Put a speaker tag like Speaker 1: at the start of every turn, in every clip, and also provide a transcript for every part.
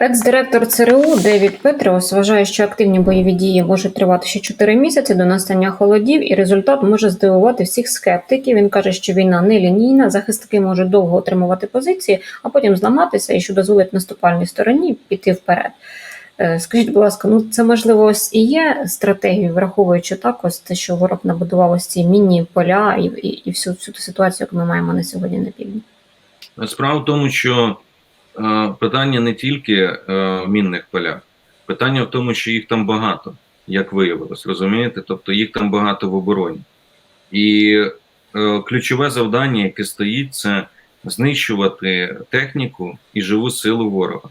Speaker 1: Екс-директор ЦРУ Девід Петріус вважає, що активні бойові дії можуть тривати ще 4 місяці до настання холодів, і результат може здивувати всіх скептиків. Він каже, що війна не лінійна, захисники можуть довго отримувати позиції, а потім зламатися, і що дозволить наступальній стороні піти вперед. Е, Скажіть, будь ласка, ну це можливо ось і є стратегією, враховуючи також те, що ворог набудував ось ці мінні поля і, і, і всю, всю ту ситуацію, яку ми маємо на сьогодні на півдні.
Speaker 2: Справа в тому, що питання не тільки е, в мінних полях, питання в тому, що їх там багато, як виявилось, розумієте? Тобто їх там багато в обороні. І е, ключове завдання, яке стоїть, це знищувати техніку і живу силу ворога.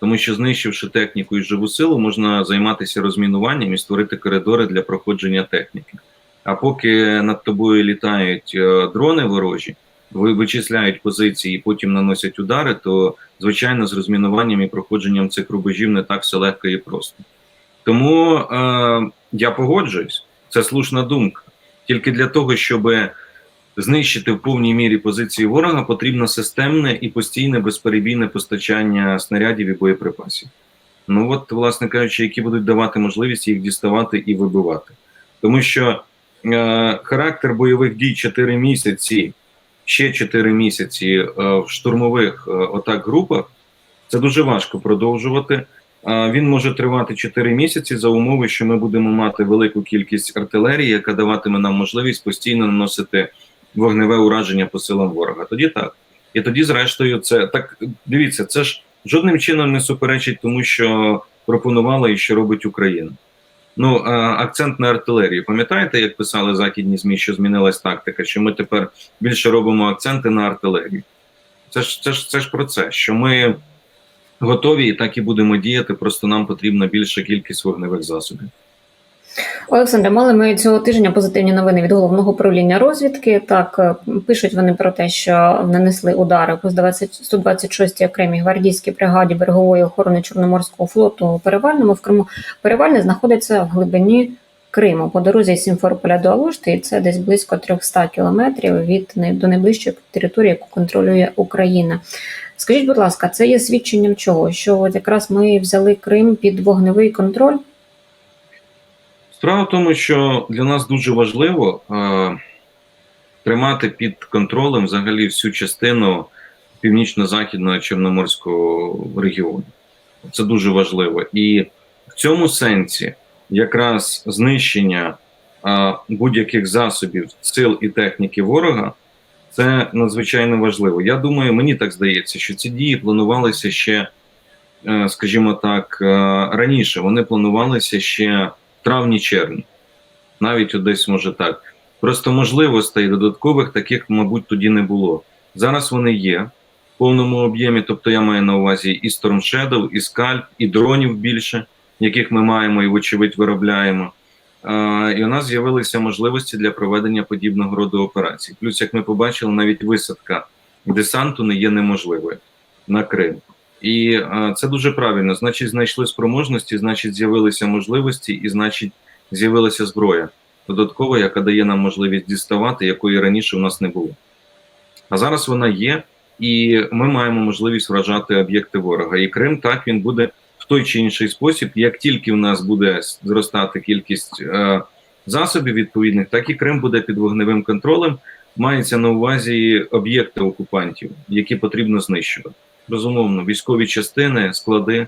Speaker 2: Тому що, знищивши техніку і живу силу, можна займатися розмінуванням і створити коридори для проходження техніки. А поки над тобою літають е, дрони ворожі, вичисляють позиції і потім наносять удари, то звичайно з розмінуванням і проходженням цих рубежів не так все легко і просто. Тому е, я погоджуюсь, це слушна думка. Тільки для того, щоб знищити в повній мірі позиції ворога, потрібно системне і постійне безперебійне постачання снарядів і боєприпасів. Ну от, власне кажучи, які будуть давати можливість їх діставати і вибивати. Тому що е, характер бойових дій 4 місяці ще 4 місяці е, в штурмових е, отак групах, це дуже важко продовжувати. Е, Він може тривати 4 місяці за умови, що ми будемо мати велику кількість артилерії, яка даватиме нам можливість постійно наносити вогневе ураження по силам ворога. Тоді так. І тоді, зрештою, це так дивіться, це ж жодним чином не суперечить тому, що пропонувала і що робить Україна. Ну, акцент на артилерію. Пам'ятаєте, як писали західні ЗМІ, що змінилась тактика, що ми тепер більше робимо акценти на артилерію? Це ж це ж це ж про це, що ми готові і так і будемо діяти, просто нам потрібна більша кількість вогневих засобів.
Speaker 1: Олександре, мали ми цього тижня позитивні новини від головного управління розвідки. Так е, пишуть вони про те, що нанесли удари по 126-й окремій гвардійській бригаді берегової охорони Чорноморського флоту у Перевальному в Криму. Перевальне знаходиться в глибині Криму по дорозі з Сімферополя до Алушти, і це десь близько 300 кілометрів від до найближчої території, яку контролює Україна. Скажіть, будь ласка, це є свідченням чого? Що от якраз ми взяли Крим під вогневий контроль?
Speaker 2: Справа в тому, що для нас дуже важливо е, тримати під контролем взагалі всю частину північно-західного Чорноморського регіону. Це дуже важливо. І в цьому сенсі якраз знищення е, будь-яких засобів, сил і техніки ворога це надзвичайно важливо. Я думаю, мені так здається, що ці дії планувалися ще, е, скажімо так, е, раніше. Вони планувалися ще травні-червні, навіть десь може так. Просто можливостей додаткових таких, мабуть, тоді не було. Зараз вони є в повному об'ємі. Тобто, я маю на увазі і Storm і скальп, і дронів більше, яких ми маємо і, вочевидь, виробляємо. А, і у нас з'явилися можливості для проведення подібного роду операцій. Плюс, як ми побачили, навіть висадка десанту не є неможливою на Крим. І це дуже правильно. Значить, знайшли спроможності, значить, з'явилися можливості, і значить, з'явилася зброя додаткова, яка дає нам можливість діставати, якої раніше у нас не було. А зараз вона є, і ми маємо можливість вражати об'єкти ворога. І Крим так він буде в той чи інший спосіб. Як тільки в нас буде зростати кількість е, засобів відповідних, так і Крим буде під вогневим контролем. Мається на увазі об'єкти окупантів, які потрібно знищувати. Безумовно, військові частини, склади,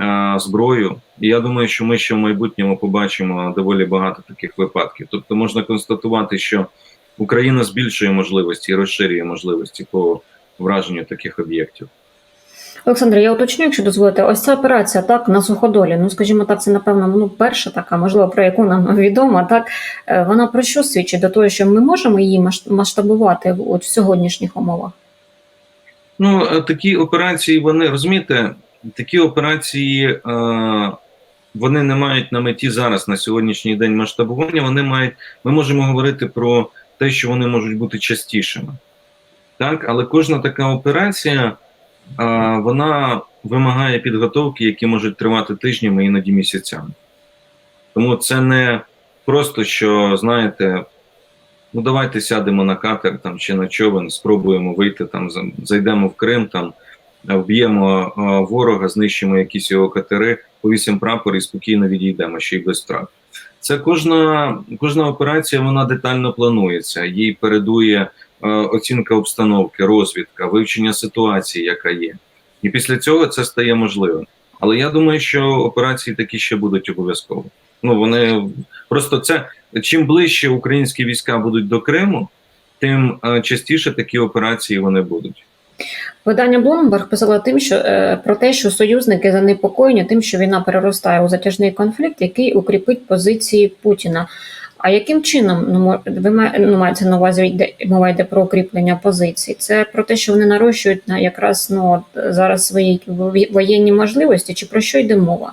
Speaker 2: е, зброю. І я думаю, що ми ще в майбутньому побачимо доволі багато таких випадків. Тобто можна констатувати, що Україна збільшує можливості і розширює можливості по враженню таких об'єктів.
Speaker 1: Олександр, я уточню, якщо дозволите, ось ця операція так на суходолі. Ну скажімо так, це напевно ну перша така, можливо, про яку нам відомо. Так Е, вона про що свідчить? До того, що ми можемо її масштабувати от в сьогоднішніх умовах.
Speaker 2: Ну, е, такі операції, вони розумієте, такі операції е, вони не мають на меті зараз на сьогоднішній день масштабування. Вони мають, ми можемо говорити про те, що вони можуть бути частішими. Так, але кожна така операція е, вона вимагає підготовки, які можуть тривати тижнями, іноді місяцями. Тому це не просто що, знаєте, ну давайте сядемо на катер там чи на човен, спробуємо вийти там, зайдемо в Крим там е, вб'ємо е, ворога, знищимо якісь його катери, повісимо прапор і спокійно відійдемо, ще й без втрат. Це кожна, кожна операція вона детально планується. Їй передує е, оцінка обстановки, розвідка, вивчення ситуації, яка є. І після цього це стає можливим. Але я думаю, що операції такі ще будуть обов'язково. Ну вони просто це чим ближче українські війська будуть до Криму, тим е, частіше такі операції вони будуть.
Speaker 1: Видання Bloomberg писало тим, що е, про те, що союзники занепокоєні тим, що війна переростає у затяжний конфлікт, який укріпить позиції Путіна. А яким чином ну, ви ну, мається на увазі мова йде про укріплення позицій? Це про те, що вони нарощують на якраз ну зараз свої воєнні можливості, чи про що йде мова?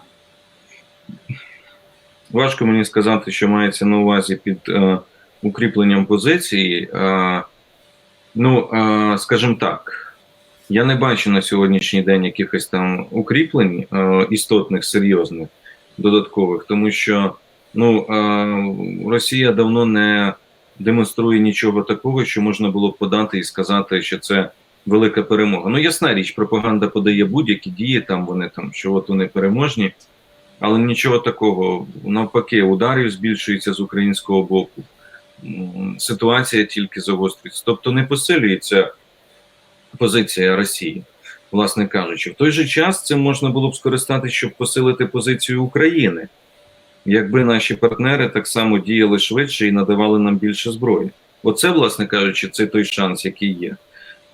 Speaker 2: Важко мені сказати, що мається на увазі під е, укріпленням позиції. Е, ну, е, скажімо так, я не бачу на сьогоднішній день якихось там укріплень е, істотних, серйозних, додаткових, тому що ну, Росія давно не демонструє нічого такого, що можна було б подати і сказати, що це велика перемога. Ну, ясна річ, пропаганда подає будь-які дії, там вони там, що от вони переможні. Але нічого такого. Навпаки, ударів збільшується з українського боку. Ситуація тільки загострюється. Тобто не посилюється позиція Росії, власне кажучи. В той же час цим можна було б скористати, щоб посилити позицію України, якби наші партнери так само діяли швидше і надавали нам більше зброї. Оце, власне кажучи, це той шанс, який є.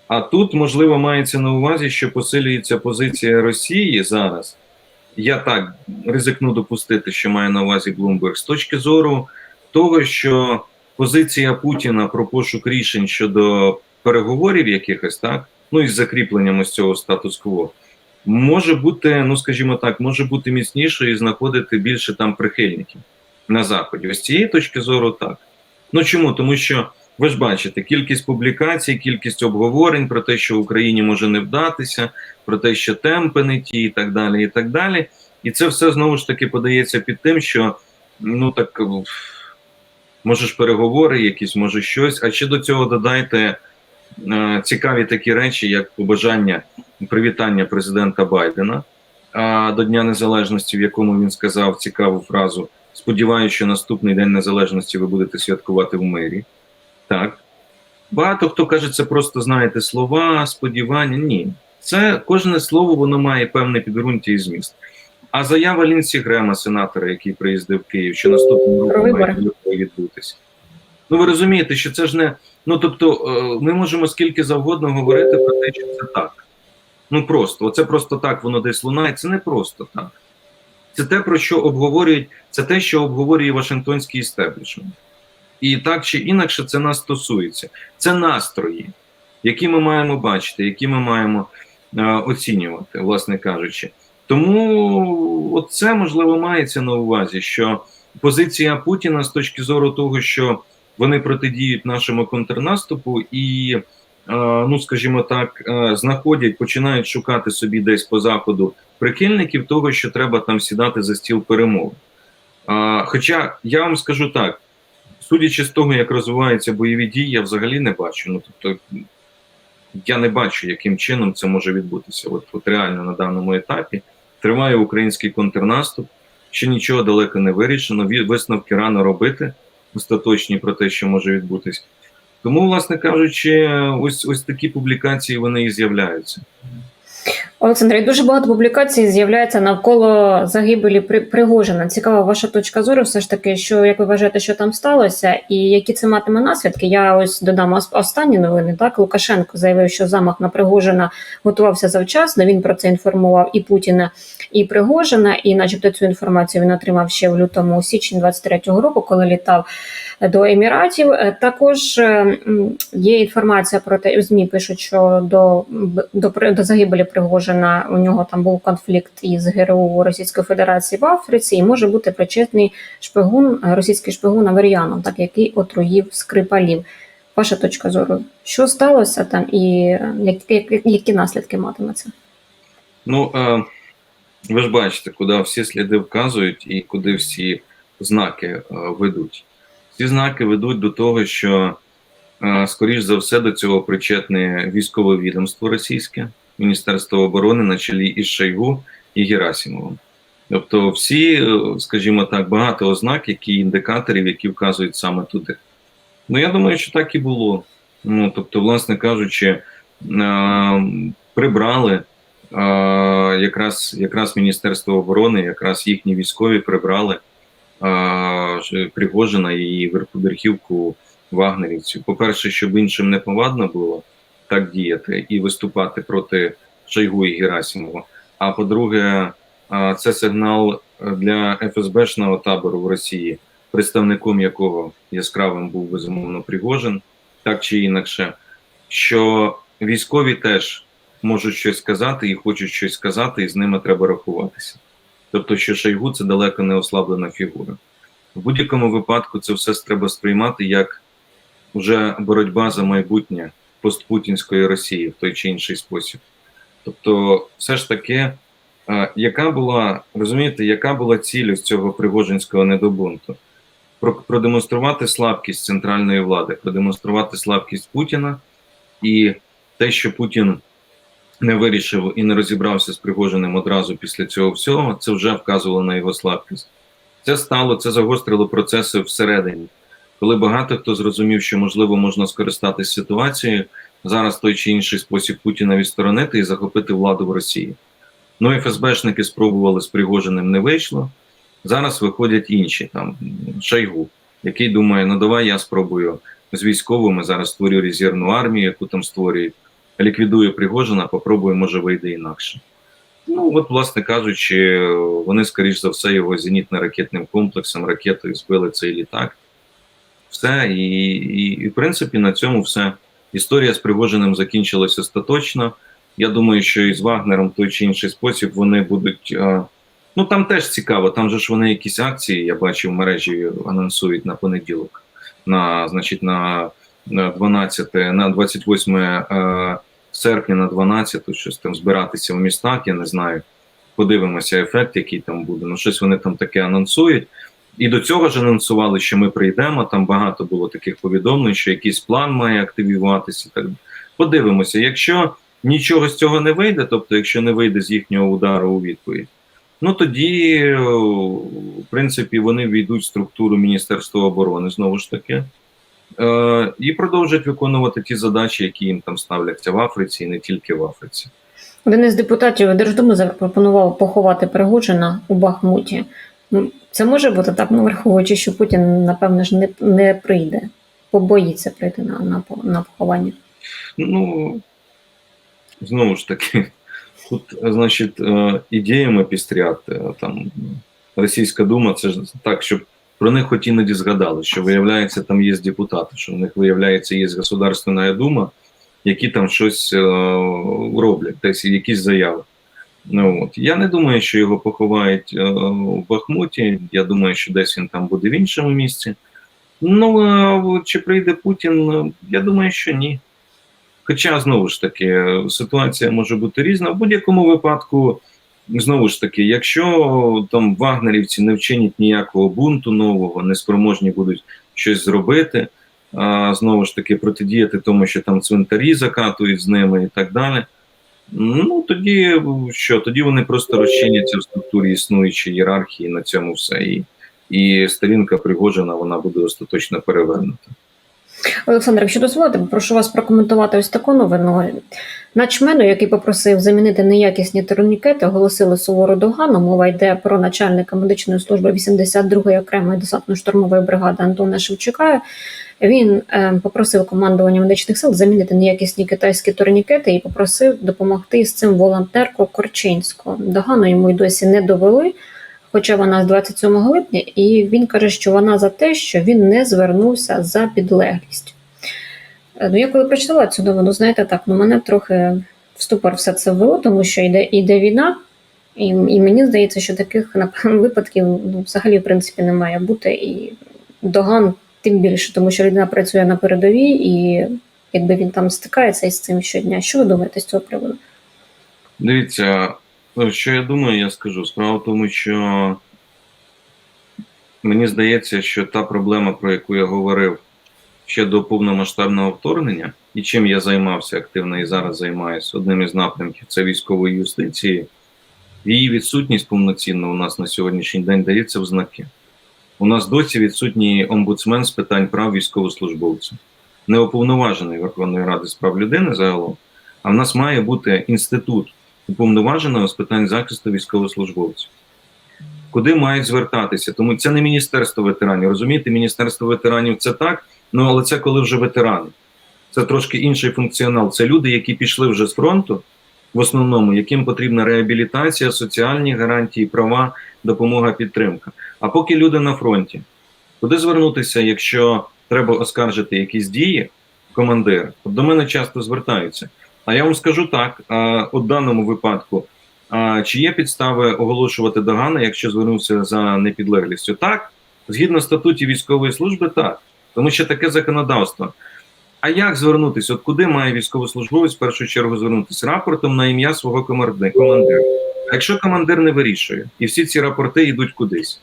Speaker 2: А тут, можливо, мається на увазі, що посилюється позиція Росії зараз я так ризикну допустити, що має на увазі Bloomberg, з точки зору того, що позиція Путіна про пошук рішень щодо переговорів якихось, так, ну і з закріпленням ось цього статус-кво, може бути, ну скажімо так, може бути міцнішою і знаходити більше там прихильників на Заході. Ось цієї точки зору так. Ну чому? Тому що ви ж бачите, кількість публікацій, кількість обговорень про те, що Україні може не вдатися, про те, що темпи не ті, і так далі, і так далі. І це все знову ж таки подається під тим, що ну так може ж переговори, якісь, може щось. А ще до цього додайте цікаві такі речі, як побажання привітання президента Байдена е, до Дня Незалежності, в якому він сказав цікаву фразу: Сподіваюся, що наступний день незалежності ви будете святкувати в мирі. Так. Багато хто каже, це просто знаєте слова, сподівання. Ні. Це кожне слово воно має певне підґрунтя і зміст. А заява Лінсі Грема, сенатора, який приїздив в Київ, що наступного року має відбутися. Ну ви розумієте, що це ж не. Ну тобто, е, ми можемо скільки завгодно говорити про те, що це так. Ну просто, оце просто так воно десь лунає. Це не просто так. Це те, про що обговорюють, це те, що обговорює Вашингтонський істеблішмент. І так чи інакше це нас стосується. Це настрої, які ми маємо бачити, які ми маємо е, оцінювати, власне кажучи. Тому от це можливо мається на увазі, що позиція Путіна з точки зору того, що вони протидіють нашому контрнаступу і, е, ну скажімо так, е, знаходять, починають шукати собі десь по заходу прихильників того, що треба там сідати за стіл перемови. Хоча я вам скажу так: судячи з того, як розвиваються бойові дії, я взагалі не бачу. Ну тобто, я не бачу, яким чином це може відбутися. От, от реально на даному етапі триває український контрнаступ, ще нічого далеко не вирішено. Висновки рано робити остаточні про те, що може відбутись. Тому, власне кажучи, ось ось такі публікації вони і з'являються.
Speaker 1: Олександре, дуже багато публікацій з'являється навколо загибелі При- Пригожина. Цікава ваша точка зору, все ж таки, що як ви вважаєте, що там сталося, і які це матиме наслідки? Я ось додам останні новини. Так Лукашенко заявив, що замах на Пригожина готувався завчасно. Він про це інформував і Путіна, і Пригожина, і, начебто, цю інформацію він отримав ще в лютому січні 23-го року, коли літав до Еміратів. Е, Також е, є інформація про те, ЗМІ пишуть, що до, до, до загибелі Пригожина у нього там був конфлікт із ГРУ Російської Федерації в Африці, і може бути причетний шпигун, е, російський шпигун Аверіанов, так який отруїв скрипалів. Ваша точка зору, що сталося там, і е, які, які, наслідки матиме це?
Speaker 2: Ну, е, ви ж бачите, куди всі сліди вказують і куди всі знаки ведуть. Ці знаки ведуть до того, що, скоріш за все, до цього причетне військове відомство російське, Міністерства оборони на чолі із Шойгу і Герасимовим. Тобто, всі, е, скажімо так, багато ознак, які індикаторів, які вказують саме туди. Ну, я думаю, що так і було. Ну, тобто, власне кажучи, е, прибрали е, якраз, якраз Міністерство оборони, якраз їхні військові прибрали Пригожина і верхівку вагнерівців. По-перше, щоб іншим не повадно було так діяти і виступати проти Шойгу і Герасимова. А по-друге, е, це сигнал для ФСБшного табору в Росії, представником якого яскравим був безумовно Пригожин, так чи інакше, що військові теж можуть щось сказати і хочуть щось сказати, і з ними треба рахуватися. Тобто, що Шойгу це далеко не ослаблена фігура. В будь-якому випадку це все треба сприймати як вже боротьба за майбутнє постпутінської Росії в той чи інший спосіб. Тобто, все ж таки, е, яка була, розумієте, яка була ціль цього пригожинського недобунту? Продемонструвати слабкість центральної влади, продемонструвати слабкість Путіна і те, що Путін не вирішив і не розібрався з Пригожиним одразу після цього всього, це вже вказувало на його слабкість. Це стало, це загострило процеси всередині, коли багато хто зрозумів, що можливо можна скористатися ситуацією, зараз той чи інший спосіб Путіна відсторонити і захопити владу в Росії. Ну, ФСБшники спробували з Пригожиним, не вийшло. Зараз виходять інші там Шойгу, який думає, ну давай я спробую з військовими зараз створю резервну армію, яку там створюють, ліквідую Пригожина, попробую, може вийде інакше. Ну, от, власне кажучи, вони, скоріш за все, його зенітно-ракетним комплексом, ракетою збили цей літак. Все, і, і, і в принципі на цьому все. Історія з Пригожиним закінчилася остаточно. Я думаю, що і з Вагнером той чи інший спосіб вони будуть. е, Ну там теж цікаво, там же ж вони якісь акції, я бачив в мережі анонсують на понеділок, на, значить, на, на 12, на 28 е, серпня на 12, щось там збиратися в містах, я не знаю. Подивимося ефект, який там буде. Ну, щось вони там таке анонсують. І до цього ж анонсували, що ми прийдемо. Там багато було таких повідомлень, що якийсь план має активізуватися. Так подивимося. Якщо нічого з цього не вийде, тобто, якщо не вийде з їхнього удару у відповідь, ну тоді, в принципі, вони війдуть в структуру Міністерства оборони знову ж таки. Е, і продовжать виконувати ті задачі, які їм там ставляться в Африці, і не тільки в Африці.
Speaker 1: Один із депутатів Держдуми запропонував поховати Пригожина у Бахмуті. Ну, Це може бути так, ну враховуючи, що Путін, напевно ж, не, не прийде, побоїться прийти на, на, на поховання.
Speaker 2: Ну, знову ж таки, тут, значить, е, ідеями пістрят, е, там, Російська Дума, це ж так, щоб про них хоч іноді згадали, що виявляється, там є депутати, що в них виявляється є Государственна Дума, які там щось е, роблять, якісь заяви. Ну, от. Я не думаю, що його поховають е, в Бахмуті. Я думаю, що десь він там буде в іншому місці. Ну, а чи прийде Путін? е, Я думаю, що ні. Хоча, знову ж таки, ситуація може бути різна. В будь-якому випадку, знову ж таки, якщо там вагнерівці не вчинять ніякого бунту нового, не спроможні будуть щось зробити, а, знову ж таки, протидіяти тому, що там цвинтарі закатують з ними і так далі. Ну тоді що? Тоді вони просто розчиняться в структурі існуючої ієрархії на цьому все. І, і сторінка Пригожина вона буде остаточно перевернута.
Speaker 1: Олександр, якщо дозволите, прошу вас прокоментувати ось таку новину. Начмену, який попросив замінити неякісні турнікети, оголосили сувору догану. Мова йде про начальника медичної служби 82-ї окремої десантно-штурмової бригади Антона Шевчука. Він е, попросив командування медичних сил замінити неякісні китайські турнікети і попросив допомогти з цим волонтерку Корчинську. Догану йому й досі не довели, хоча вона з 27 липня, і він каже, що вона за те, що він не звернувся за підлеглістю. Е, Ну, я коли прочитала цю новину, знаєте, так, ну мене трохи в ступор все це ввело, тому що йде, йде війна, і, і мені здається, що таких напевно, випадків ну, взагалі в принципі не має бути. І доган тим більше, тому що людина працює на передовій, і якби він там стикається із цим щодня. Що ви думаєте з цього приводу?
Speaker 2: Дивіться, що я думаю, я скажу. Справа в тому, що мені здається, що та проблема, про яку я говорив, ще до повномасштабного вторгнення, і чим я займався активно і зараз займаюся, одним із напрямків це військової юстиції. Її відсутність повноцінна у нас на сьогоднішній день дається в знаки. У нас досі відсутній омбудсмен з питань прав військовослужбовців, не уповноважений Верховної Ради з прав людини загалом, а в нас має бути інститут уповноваженого з питань захисту військовослужбовців. Куди мають звертатися? Тому це не міністерство ветеранів. Розумієте, міністерство ветеранів це так, ну але це коли вже ветерани. Це трошки інший функціонал. Це люди, які пішли вже з фронту, в основному, яким потрібна реабілітація, соціальні гарантії, права, допомога, підтримка. А поки люди на фронті, куди звернутися, якщо треба оскаржити якісь дії командира? До мене часто звертаються. А я вам скажу так: в даному випадку, чи є підстави оголошувати догани, якщо звернувся за непідлеглістю? Так, згідно статуті військової служби, так. Тому що таке законодавство. А як звернутися? От куди має військовослужбовець в першу чергу звернутися? Рапортом на ім'я свого команди- командира. Якщо командир не вирішує, і всі ці рапорти йдуть кудись.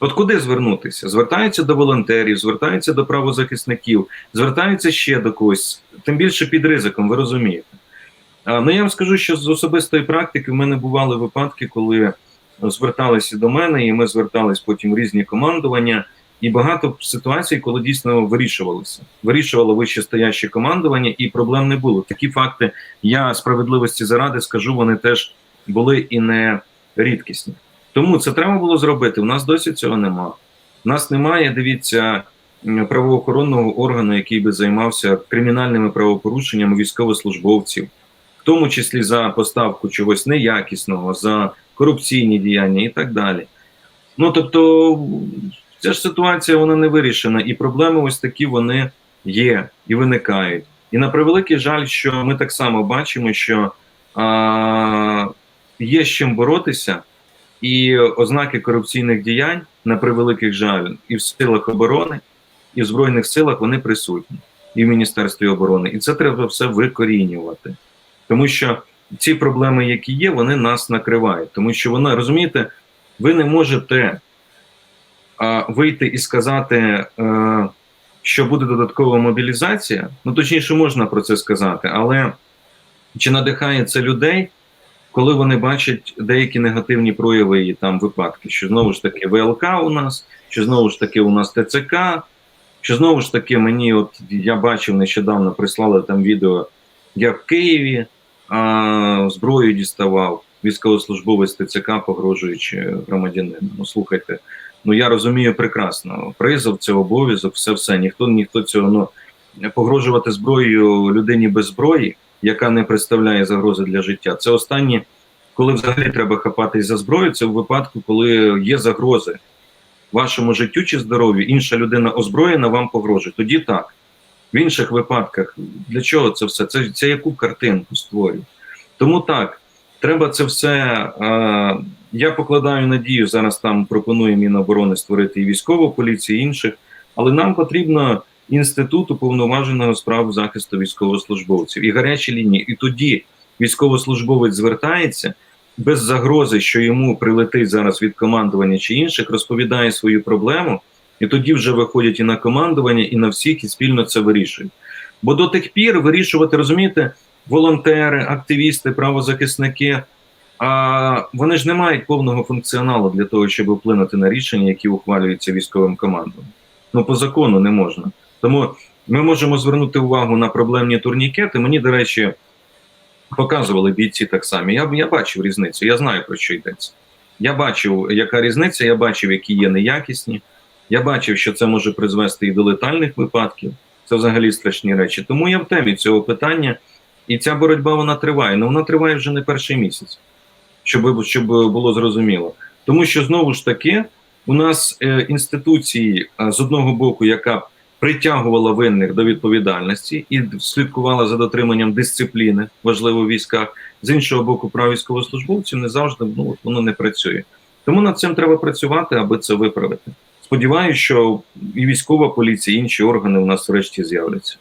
Speaker 2: От куди звернутися? Звертаються до волонтерів, звертаються до правозахисників, звертаються ще до когось, тим більше під ризиком, ви розумієте. Ну я вам скажу, що з особистої практики в мене бували випадки, коли зверталися до мене, і ми звертались потім в різні командування. І багато ситуацій, коли дійсно вирішувалося. Вирішувало вищестояще командування, і проблем не було. Такі факти, я справедливості заради скажу, вони теж були і не рідкісні. Тому це треба було зробити. У нас досі цього нема. У нас немає, дивіться, правоохоронного органу, який би займався кримінальними правопорушеннями військовослужбовців, в тому числі за поставку чогось неякісного, за корупційні діяння і так далі. Ну тобто, ця ж ситуація вона не вирішена, і проблеми ось такі вони є і виникають. І на превеликий жаль, що ми так само бачимо, що а, є з чим боротися, і ознаки корупційних діянь, на превеликий жаль, і в силах оборони, і в Збройних силах вони присутні, і в Міністерстві оборони. І це треба все викорінювати. Тому що ці проблеми, які є, вони нас накривають. Тому що вони, розумієте, ви не можете а, вийти і сказати, е, що буде додаткова мобілізація. Ну, точніше, можна про це сказати, але чи надихає це людей, коли вони бачать деякі негативні прояви і там випадки, що знову ж таки ВЛК у нас, що знову ж таки у нас ТЦК, що знову ж таки мені, от я бачив нещодавно, прислали там відео, я в Києві а, зброю діставав, військовослужбовець ТЦК, погрожуючи громадянину. Ну слухайте, ну я розумію прекрасно. Призов це обов'язок, все все. Ніхто ніхто цього ну погрожувати зброєю людині без зброї, яка не представляє загрози для життя. Це останнє, коли взагалі треба хапатись за зброю. Це в випадку, коли є загрози вашому життю чи здоров'ю, інша людина озброєна вам погрожує. Тоді так. В інших випадках для чого це все? Це, це яку картинку створює? Тому так, треба це все. Е, я покладаю надію, зараз там пропонує Міноборони створити і військову поліцію, і інших, але нам потрібно інститут уповноваженого справ захисту військовослужбовців і гарячі лінії. І тоді військовослужбовець звертається без загрози, що йому прилетить зараз від командування чи інших, розповідає свою проблему, і тоді вже виходять і на командування, і на всіх, і спільно це вирішують. Бо до тих пір вирішувати, розумієте, волонтери, активісти, правозахисники. А вони ж не мають повного функціоналу для того, щоб вплинути на рішення, які ухвалюються військовим командам. Ну по закону не можна. Тому ми можемо звернути увагу на проблемні турнікети. Мені, до речі, показували бійці так само. Я я бачив різницю, я знаю про що йдеться. Я бачив, яка різниця, я бачив, які є неякісні. Я бачив, що це може призвести і до летальних випадків. Це взагалі страшні речі. Тому я в темі цього питання, і ця боротьба вона триває. Ну вона триває вже не перший місяць, щоб щоб було зрозуміло. Тому що знову ж таки у нас е, інституції е, з одного боку, яка притягувала винних до відповідальності і слідкувала за дотриманням дисципліни, важливо в військах, з іншого боку, прав військовослужбовців не завжди ну, от воно не працює. Тому над цим треба працювати, аби це виправити. Сподіваюся, що і військова поліція, і інші органи у нас врешті з'являться.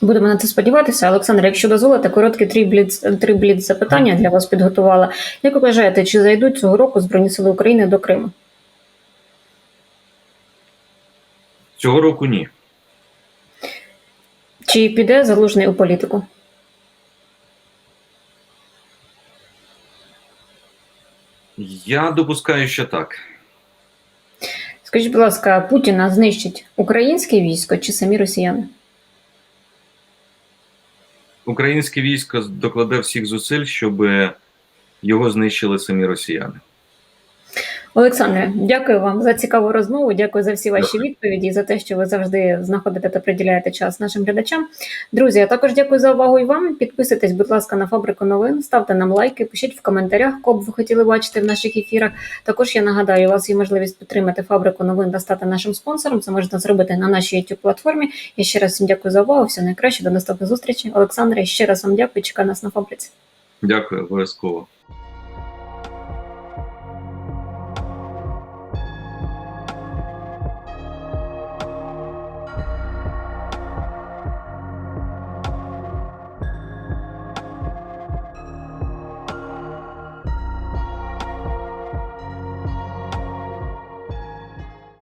Speaker 1: Будемо на це сподіватися. Олександр, якщо дозволите, короткі три бліц, запитання для вас підготувала. Як ви вважаєте, чи зайдуть цього року Збройні Сили України до Криму?
Speaker 2: Цього року ні.
Speaker 1: Чи піде залужний у політику?
Speaker 2: Я допускаю, що так.
Speaker 1: Скажіть, будь ласка, Путіна знищить українське військо чи самі росіяни?
Speaker 2: Українське військо докладе всіх зусиль, щоб його знищили самі росіяни.
Speaker 1: Олександре, дякую вам за цікаву розмову. Дякую за всі ваші відповіді за те, що ви завжди знаходите та приділяєте час нашим глядачам. Друзі, а також дякую за увагу і вам. Підписуйтесь, будь ласка, на фабрику новин, ставте нам лайки, пишіть в коментарях, кого б ви хотіли бачити в наших ефірах. Також я нагадаю, у вас є можливість підтримати фабрику новин та стати нашим спонсором. Це можна зробити на нашій youtube платформі. Я ще раз всім дякую за увагу. Все найкраще. До наступних зустрічей. Олександре, ще раз вам дякую. Чекаю нас на фабриці.
Speaker 2: Дякую, обов'язково.